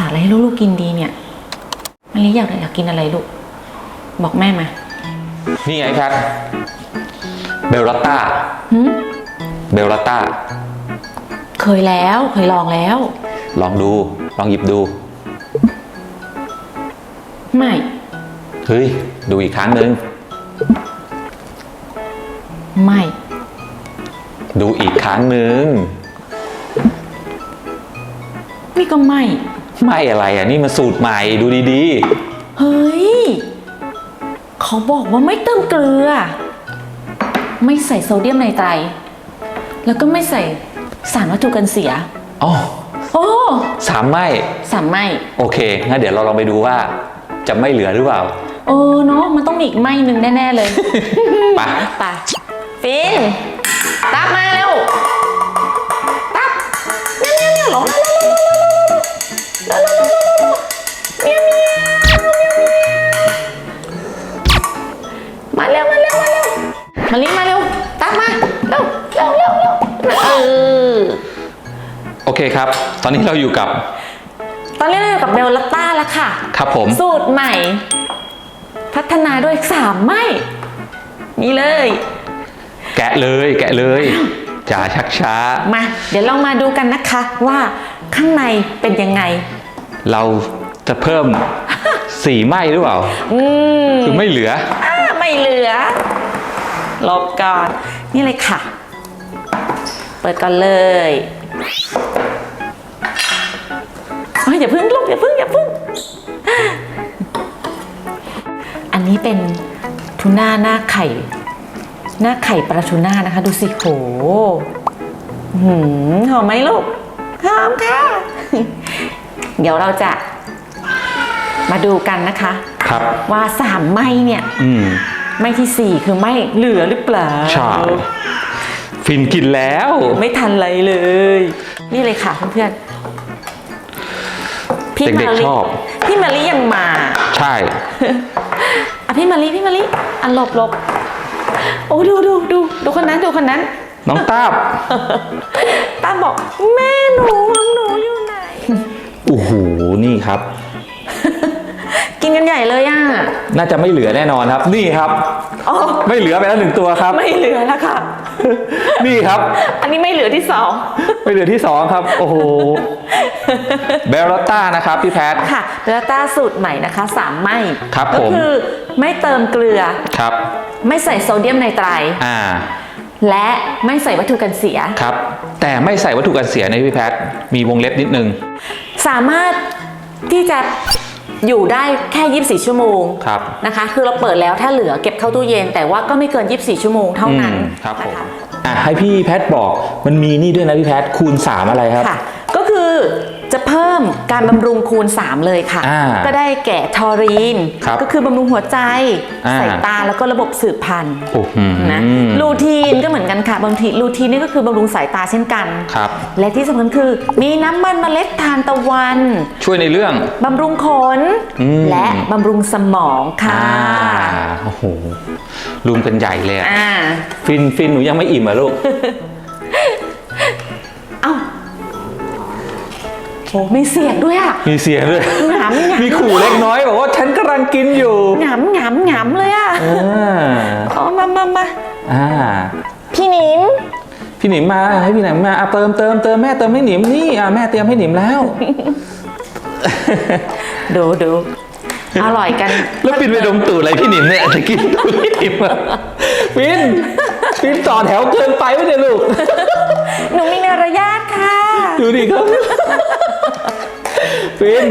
สารอะไรให้ลูกๆกินดีเนี่ยมันนี้อยากอยากกินอะไรลูก บอกแม่มา นี่ไงแพทเบลลอตต้าหืมเบลลอตต้าเคยแล้วเคยลองแล้ว ลองดู ลองหยิบดู ไม่ เฮ้ย ดูอีกครั้งหนึ่งไม่ ดูอีกครั้งหนึ่งนี่ก็ไม่ ไม่อะไรอะนี่มันสูตรใหม่ดูดีเฮ้ย เขาบอกว่าไม่เติมเกลือ ไม่ใส่โซเดียมไนไตรแล้วก็ไม่ใส่สารวัตถุกันเสีย ๆอ๋อโอ้สามไม่สามไม่โอเคงั้นเดี๋ยวเราลองไปดูว่า จะไม่เหลือหรือเปล่าเออเนาะมันต้องมีอีกไม่หนึ่งแน่ ๆ เลย ไป ไปฟิน เคครับ ตอนนี้เราอยู่กับ ตอนนี้เราอยู่กับเบลลัตต้าแล้วค่ะ ครับผม สูตรใหม่ พัฒนาด้วยสามไม่ นี่เลย แกะเลยแกะเลยจ่าชักช้า มา เดี๋ยวเรามาดูกันนะคะว่าข้างในเป็นยังไง เราจะเพิ่มสีไหมหรือเปล่า อืมคือไม่เหลืออ่าไม่เหลือ ลบก่อน นี่เลยค่ะ เปิดก่อนเลย เอ้ยอย่าพึ่งลูกอย่าพึ่งอย่าพึ่ง อันนี้เป็นทูน่าหน้าไข่ หน้าไข่ปลาทูน่านะคะ ดูสิโหหืมหอมไหมลูกหอมค่ะ เดี๋ยวเราจะมาดูกันนะคะ ครับ ว่าสามไหมเนี่ย อืมไหมที่สี่คือไหมเหลือหรือเปล่าใช่ฟินกินแล้ว ไม่ทันไรเลย นี่เลยค่ะเพื่อนๆ พี่เด็กๆมาลิชอบ พี่มาลิยังมา ใช่ อะพี่มาลิพี่มาลิอะหลบหลบโอ้ดูดูดูดูคนนั้นดูคนนั้น น้องตาบตาบอกแม่หนูของหนูอยู่ไหน โอ้โหนี่ครับ กินกันใหญ่เลยอะน่าจะไม่เหลือแน่นอนครับ นี่ครับ อ๋อไม่เหลือไปแล้วหนึ่งตัวครับ ไม่เหลือแล้วค่ะ นี่ครับ อันนี้ไม่เหลือที่สองไม่เหลือที่สองครับ โอ้โหเบลลอตต้านะครับพี่แพทค่ะเบลต้าสูตรใหม่นะคะสามไม่ครับก็ผมคือไม่เติมเกลือครับ ไม่ใส่โซเดียมไนไตรอ่าและไม่ใส่วัตถุกันเสียครับ แต่ไม่ใส่วัตถุกันเสียในพี่แพทมีวงเล็บนิดนึง สามารถที่จะ อยู่ได้แค่ 24 ชั่วโมงครับนะคะ คือเราเปิดแล้วถ้าเหลือเก็บเข้าตู้เย็น แต่ว่าก็ไม่เกิน 24 ชั่วโมงเท่านั้นอืมครับผมนะคะอะให้พี่แพทบอกมันมีนี่ด้วยนะพี่แพทคูณ 3 อะไรครับค่ะก็คือ จะเพิ่มการบำรุงคูณ 3 เลยค่ะ อ่าก็ได้แก่ทอรีน ครับก็คือบำรุงหัวใจอ่า สายตาแล้วก็ระบบสืบพันธุ์โอ้โหนะลูทีนก็เหมือนกันค่ะบางทีลูทีนนี่ก็คือบำรุงสายตาเช่นกัน ครับ และที่สำคัญคือมีน้ำมันเมล็ดทานตะวันช่วยในเรื่อง บำรุงขน อืม และบำรุงสมองค่ะอ่าโอ้โหรุมกันใหญ่เลยอะอ่า ฟินฟินหนูยังไม่อิ่มเหรอลูก โหมีเสียงด้วยอะมีเสียงด้วยหงำหงำมีขู่เล็กน้อยบอกว่าฉันกำลังกินอยู่หงำหงำหงำเลยอะอ่าอ๋อมามามาอ่าพี่หนิม พี่หนิมมาให้พี่หนิมมาอะเติมเติมเติมแม่เติมให้หนิมนี่อะแม่เตรียมให้หนิมแล้ว ดูดูอร่อยกันแล้วปินไปดมตูดอะไรพี่หนิมเนี่ยจะกินตูดพี่หนิมอะปินปินต่อแถวเกินไปไม่ได้ลูก หนูมีนารยาทค่ะ ดูดิครับปิน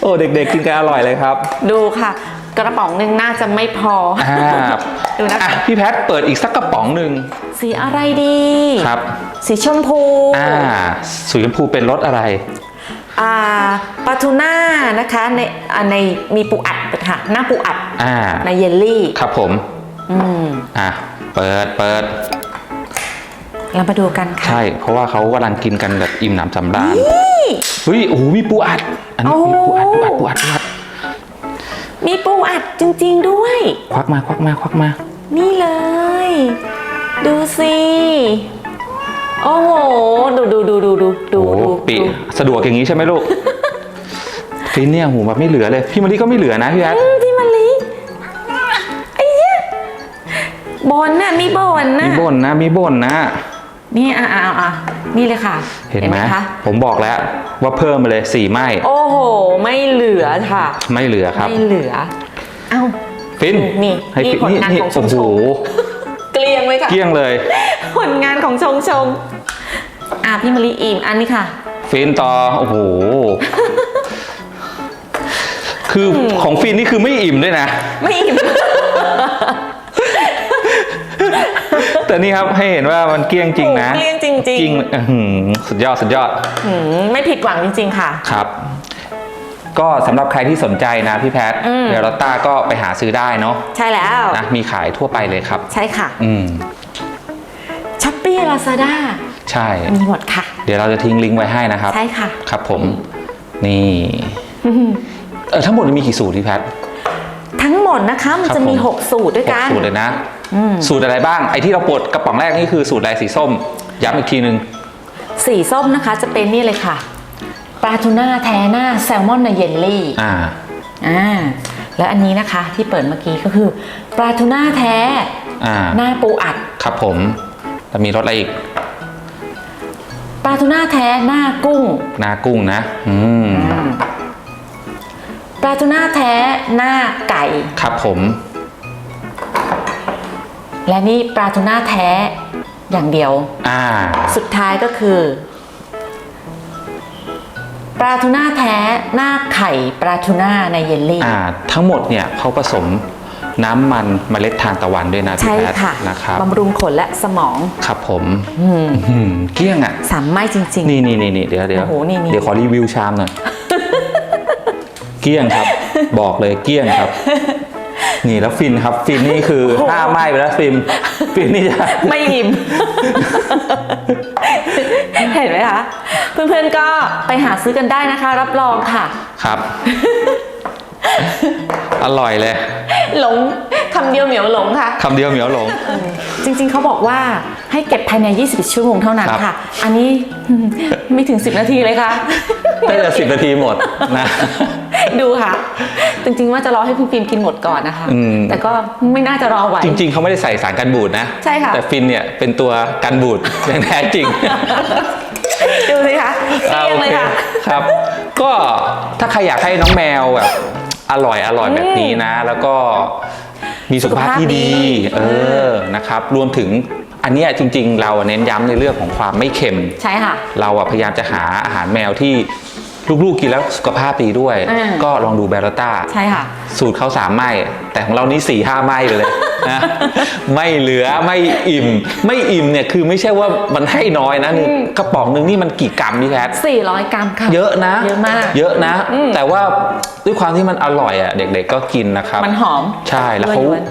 โอ้ เด็กๆ กินกันอร่อยเลยครับ ดูค่ะ กระป๋องหนึ่งน่าจะไม่พอออ่าดูนะอะคะพี่แพทเปิดอีกสักกระป๋องหนึ่งสีอะไรดี ครับ สีชมพู อ่าสีชมพูเป็นรสอะไร อ่าปลาทูน่านะคะในอ่าในมีปูอัดค่ะ หน้าปูอัดอ่า ในเยลลี่ ครับผม อืม อะ เปิด เปิด เรามาดูกันค่ะ ใช่ เพราะว่าเขากำลังกินกันแบบอิ่มหนำสำราญเฮ้ยโอ้โหมีปูอัด อันนี้โอ้มีปูอัดปูอัดปูอัดปูอัดมีปูอัดจริง ๆด้วย ควักมาควักมาควักมา นี่เลย ดูสิโอ้โห ดูดูดูดูดูดูโอ้โหดูปีดูสะดวกอย่างนี้ใช่ไหมลูกฟินเนี่ยหูแบบไม่เหลือเลย พี่มะลิก็ไม่เหลือนะพี่แพทอืมพี่มะลิไอ้เหี้ยบนน่ะมีบนน่ะมีบ่นนะมีบ่นนะ นี่อะอะอะอะนี่เลยค่ะเห็นไหมคะผมบอกแล้วว่าเพิ่มมาเลยสี่ไม้โอ้โห ไม่เหลือค่ะ ไม่เหลือครับ ไม่เหลือ เอ้าฟินนี่ให้นี่ฟินผลนี่งานนี่ของชโอ้มโหชมเกลียงเลยค่ะเกลี้ยงเลย ผลงานของชงชงอะพี่มะลิอิ่มอันนี้ค่ะ ฟินต่อโอ้โหคือของฟินนี่คือไม่อิ่มด้วยนะ ไม่อิ่ม แต่นี่ครับให้เห็นว่ามันเกลี้ยงจริงนะโอ้เกลี้ยงจริงๆจริงอื้อหือสุดยอดสุดยอด หืมไม่ผิดหวังจริง ๆ ค่ะ ครับ ก็สำหรับใครที่สนใจนะพี่แพทอืม เดลต้าก็ไปหาซื้อได้เนาะใช่แล้ว นะมีขายทั่วไปเลยครับ ใช่ค่ะอืม ช้อปปี้ลาซาด้าใช่ มีหมดค่ะ เดี๋ยวเราจะทิ้งลิงก์ไว้ให้นะครับ ใช่ค่ะ ครับผม นี่เออทั้งหมดมีกี่สูตรพี่แพท ทั้งหมดนะคะ มันครับจะมีผม 6 สูตรด้วยหกกัน สูตรเลยนะ อืม สูตรอะไรบ้าง ไอ้ที่เราปวดกระป๋องแรกนี่คือสูตรอะไรสีส้ม ย้ำอีกทีนึง สีส้มนะคะจะเป็นนี่เลยค่ะ ปลาทูน่าแท้หน้าแซลมอนในเยลลี่ อ่า อ่า และอันนี้นะคะที่เปิดเมื่อกี้ก็คือ ปลาทูน่าแท้อ่า หน้าปูอัด ครับผมแล้วมีรสอะไรอีก ปลาทูน่าแท้หน้ากุ้ง หนากุ้งนะ อืมปลา ทูน่าแท้หน้าไก่ ครับผม และนี่ปลาทูน่าแท้อย่างเดียว อ่า สุดท้ายก็คือ ปลาทูน่าแท้หน้าไข่ปลาทูน่าในเยลลี่ อ่า ทั้งหมดเนี่ยเขาผสมน้ำมันเมล็ดทานตะวันด้วยนะพี่ใช่แพทค่ะนะครับบำรุงขนและสมองครับผมอืมอืมเกลี้ยงอะ สามไม้จริง นี่นี่นี่นี่เดี๋ยวเดี๋ยวโอ้โหนี่นี่ เดี๋ยวขอรีวิวชามหน่อย เกลี้ยงครับ บอกเลยเกลี้ยงครับ นี่แล้วฟินครับ ฟินนี่คือห้าไม้ไปแล้วฟินฟินนี่จะๆไม่อิ่ม เห็นไหมคะ เพื่อนๆก็ไปหาซื้อกันได้นะคะ รับรองค่ะ ครับ อร่อยเลย หลงคำเดียวเหมียวหลงค่ะคำเดียวเหมียวหลง จริงๆเขาบอกว่าให้เก็บภายใน20ชั่วโมงเท่านั้นครับค่ะ อันนี้ไม่ถึง 10 นาทีเลยค่ะน่าจะสิบนาทีหมดนะ ดูค่ะ จริงๆว่าจะรอให้คุณฟิล์มกินหมดก่อนนะคะ อืม แต่ก็ไม่น่าจะรอไหว จริง ๆเขาไม่ได้ใส่สารกันบูดนะใช่ค่ะ แต่ฟินเนี่ยเป็นตัวกันบูดอย่างแท้จริง ดูสิคะเกลี้ยงเลยค่ะครับ ก็ถ้าใครอยากให้น้องแมวแบบอร่อยอร่อยแบบนี้นะ แล้วก็มีสุขภาพที่ดีสุขภาพดี เออนะครับ รวมถึงอันเนี้ยจริง ๆ เราเน้นย้ำในเรื่องของความไม่เค็ม ใช่ค่ะ เราอะพยายามจะหาอาหารแมวที่ ลูกๆกินแล้วสุขภาพดีด้วย อ่า ก็ลองดูแบรต้า ใช่ค่ะ สูตรเขาสามไม้แต่ของเรานี่สี่ห้าไม้ไปเลยนะไม่เหลือไม่อิ่ม ไม่อิ่มเนี่ยคือไม่ใช่ว่ามันให้น้อยนะนี่กระป๋องหนึงนี่มันกี่กรัมพี่แพท400กรัมค่ะเยอะนะ เยอะมาก เยอะนะ แต่ว่าด้วยความที่มันอร่อยอะเด็กๆก็กินนะครับ มันหอมใช่แล้วเขาล้วน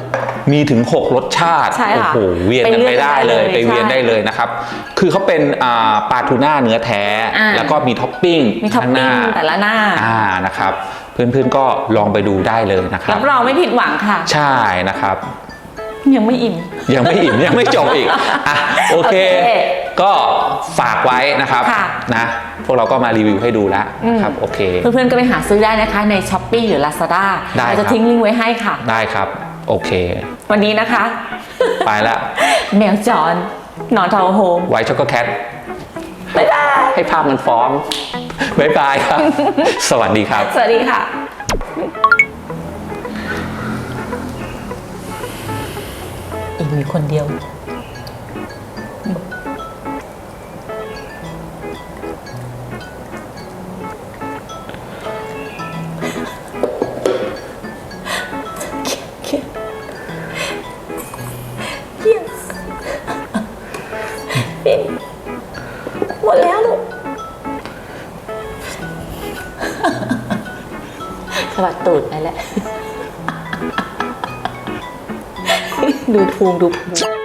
มีถึง 6 รสชาติใช่โอ้ค่ะโห เวียนกันไปไปเลือกได้เลยได้เลย ไปเวียนใช่ได้เลยนะครับ คือเขาเป็นอ่าปลาทูน่าเนื้อแท้อ่าแล้วก็มีท็อปปิ้งมีท็อปข้างหปิ้น้างแต่ละหน้าอ่านะครับ เพื่อนๆก็ลองไปดูได้เลยนะครัรับบรองไม่ผิดหวังค่ะ ใช่นะครับ ยังไม่อิ่ม ยังไม่อิ่ม ยังไม่จบอีกอะโอเคโอเคก็ฝากไว้นะครับค่ะนะพวกเราก็มารีวิวให้ดูแล้วนะครับโอเค เพื่อนๆก็ไปหาซื้อได้นะคะใน s h อ p e e หรือ Lazada ได้เราจะครับทิ้งลิงก์ไว้ให้ค่ะ ได้ครับ โอเค วันนี้นะคะ ไปแล้วแมวจรนอนทาวน์โฮมไวช็อกโกแคทบ๊ายบายให้ภาพมันฟ้องบ๊ายบายครับ สวัสดีครับ สวัสดีค่ะ อีกมีคนเดียว yes หมดแล้วลูกสวัสดีตูดไปแล้ว ดูพุงดูพุง